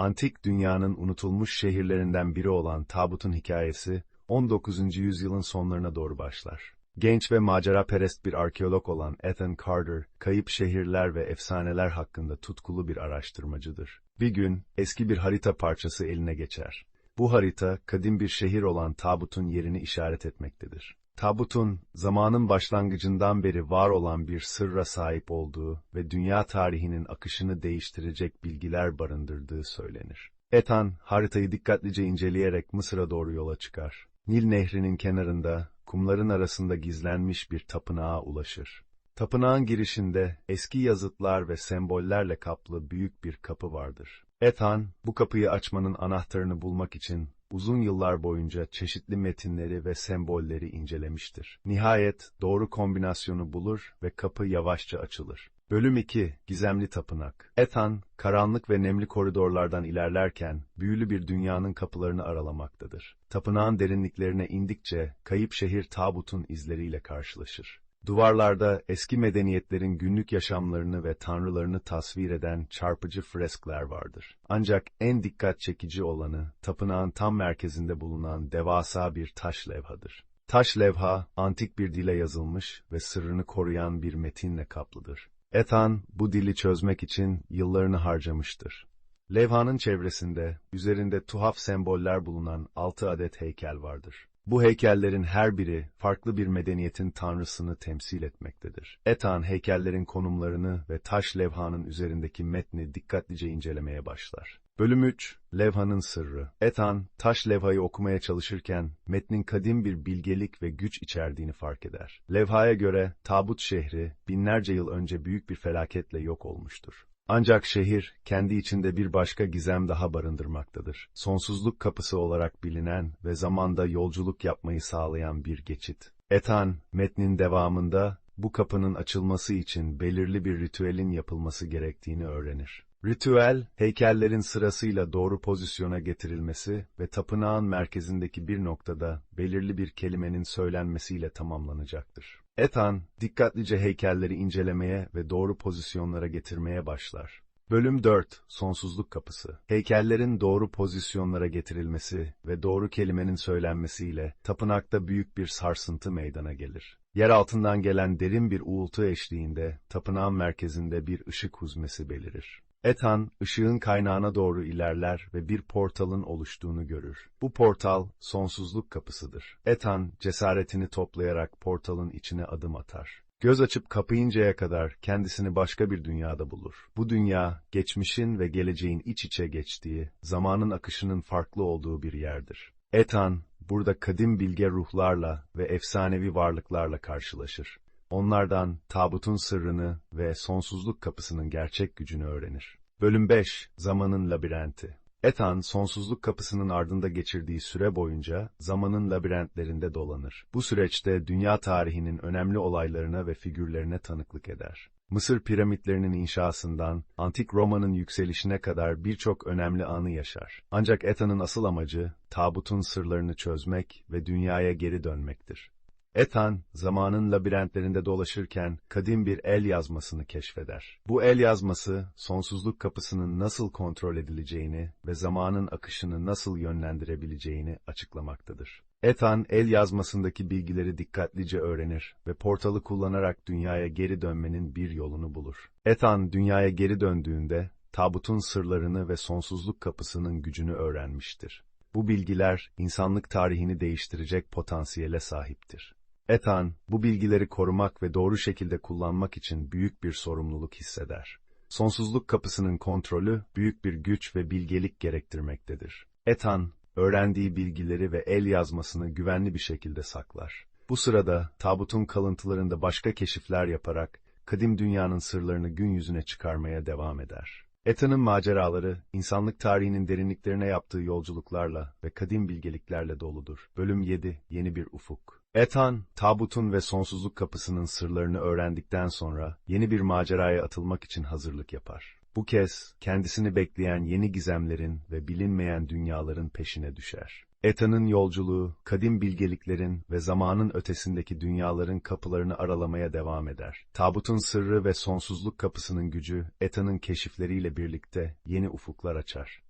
antik dünyanın unutulmuş şehirlerinden biri olan Tabut'un hikayesi, 19. yüzyılın sonlarına doğru başlar. Genç ve maceraperest bir arkeolog olan Ethan Carter, kayıp şehirler ve efsaneler hakkında tutkulu bir araştırmacıdır. Bir gün, eski bir harita parçası eline geçer. Bu harita, kadim bir şehir olan Tabut'un yerini işaret etmektedir. Tabut'un, zamanın başlangıcından beri var olan bir sırra sahip olduğu ve dünya tarihinin akışını değiştirecek bilgiler barındırdığı söylenir. Ethan, haritayı dikkatlice inceleyerek Mısır'a doğru yola çıkar. Nil Nehri'nin kenarında, kumların arasında gizlenmiş bir tapınağa ulaşır. Tapınağın girişinde eski yazıtlar ve sembollerle kaplı büyük bir kapı vardır. Ethan, bu kapıyı açmanın anahtarını bulmak için uzun yıllar boyunca çeşitli metinleri ve sembolleri incelemiştir. Nihayet doğru kombinasyonu bulur ve kapı yavaşça açılır. Bölüm 2 Gizemli Tapınak Ethan, karanlık ve nemli koridorlardan ilerlerken, büyülü bir dünyanın kapılarını aralamaktadır. Tapınağın derinliklerine indikçe, kayıp şehir Tabut'un izleriyle karşılaşır. Duvarlarda eski medeniyetlerin günlük yaşamlarını ve tanrılarını tasvir eden çarpıcı freskler vardır. Ancak en dikkat çekici olanı, tapınağın tam merkezinde bulunan devasa bir taş levhadır. Taş levha, antik bir dile yazılmış ve sırrını koruyan bir metinle kaplıdır. Ethan, bu dili çözmek için yıllarını harcamıştır. Levhanın çevresinde, üzerinde tuhaf semboller bulunan altı adet heykel vardır. Bu heykellerin her biri farklı bir medeniyetin tanrısını temsil etmektedir. Ethan heykellerin konumlarını ve taş levhanın üzerindeki metni dikkatlice incelemeye başlar. Bölüm 3 Levhanın Sırrı Ethan, taş levhayı okumaya çalışırken metnin kadim bir bilgelik ve güç içerdiğini fark eder. Levhaya göre Tabut şehri binlerce yıl önce büyük bir felaketle yok olmuştur. Ancak şehir, kendi içinde bir başka gizem daha barındırmaktadır. Sonsuzluk kapısı olarak bilinen ve zamanda yolculuk yapmayı sağlayan bir geçit. Ethan, metnin devamında, bu kapının açılması için belirli bir ritüelin yapılması gerektiğini öğrenir. Ritüel, heykellerin sırasıyla doğru pozisyona getirilmesi ve tapınağın merkezindeki bir noktada belirli bir kelimenin söylenmesiyle tamamlanacaktır. Ethan, dikkatlice heykelleri incelemeye ve doğru pozisyonlara getirmeye başlar. Bölüm 4 Sonsuzluk Kapısı Heykellerin doğru pozisyonlara getirilmesi ve doğru kelimenin söylenmesiyle tapınakta büyük bir sarsıntı meydana gelir. Yer altından gelen derin bir uğultu eşliğinde tapınağın merkezinde bir ışık huzmesi belirir. Ethan, ışığın kaynağına doğru ilerler ve bir portalın oluştuğunu görür. Bu portal, sonsuzluk kapısıdır. Ethan, cesaretini toplayarak portalın içine adım atar. Göz açıp kapayıncaya kadar kendisini başka bir dünyada bulur. Bu dünya, geçmişin ve geleceğin iç içe geçtiği, zamanın akışının farklı olduğu bir yerdir. Ethan, burada kadim bilge ruhlarla ve efsanevi varlıklarla karşılaşır. Onlardan tabutun sırrını ve sonsuzluk kapısının gerçek gücünü öğrenir. Bölüm 5 Zamanın Labirenti Ethan, sonsuzluk kapısının ardında geçirdiği süre boyunca zamanın labirentlerinde dolanır. Bu süreçte dünya tarihinin önemli olaylarına ve figürlerine tanıklık eder. Mısır piramitlerinin inşasından, Antik Roma'nın yükselişine kadar birçok önemli anı yaşar. Ancak Ethan'ın asıl amacı, tabutun sırlarını çözmek ve dünyaya geri dönmektir. Ethan, zamanın labirentlerinde dolaşırken kadim bir el yazmasını keşfeder. Bu el yazması, sonsuzluk kapısının nasıl kontrol edileceğini ve zamanın akışını nasıl yönlendirebileceğini açıklamaktadır. Ethan, el yazmasındaki bilgileri dikkatlice öğrenir ve portalı kullanarak dünyaya geri dönmenin bir yolunu bulur. Ethan, dünyaya geri döndüğünde, tabutun sırlarını ve sonsuzluk kapısının gücünü öğrenmiştir. Bu bilgiler, insanlık tarihini değiştirecek potansiyele sahiptir. Ethan, bu bilgileri korumak ve doğru şekilde kullanmak için büyük bir sorumluluk hisseder. Sonsuzluk kapısının kontrolü, büyük bir güç ve bilgelik gerektirmektedir. Ethan, öğrendiği bilgileri ve el yazmasını güvenli bir şekilde saklar. Bu sırada, tabutun kalıntılarında başka keşifler yaparak, kadim dünyanın sırlarını gün yüzüne çıkarmaya devam eder. Ethan'ın maceraları, insanlık tarihinin derinliklerine yaptığı yolculuklarla ve kadim bilgeliklerle doludur. Bölüm 7, Yeni bir Ufuk Ethan, tabutun ve sonsuzluk kapısının sırlarını öğrendikten sonra yeni bir maceraya atılmak için hazırlık yapar. Bu kez kendisini bekleyen yeni gizemlerin ve bilinmeyen dünyaların peşine düşer. Ethan'ın yolculuğu, kadim bilgeliklerin ve zamanın ötesindeki dünyaların kapılarını aralamaya devam eder. Tabutun sırrı ve sonsuzluk kapısının gücü, Ethan'ın keşifleriyle birlikte yeni ufuklar açar.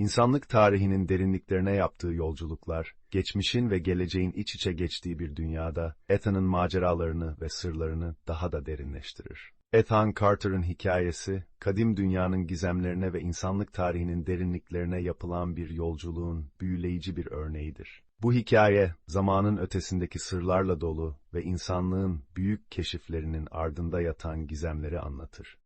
İnsanlık tarihinin derinliklerine yaptığı yolculuklar, geçmişin ve geleceğin iç içe geçtiği bir dünyada Ethan'ın maceralarını ve sırlarını daha da derinleştirir. Ethan Carter'ın hikayesi, kadim dünyanın gizemlerine ve insanlık tarihinin derinliklerine yapılan bir yolculuğun büyüleyici bir örneğidir. Bu hikaye, zamanın ötesindeki sırlarla dolu ve insanlığın büyük keşiflerinin ardında yatan gizemleri anlatır.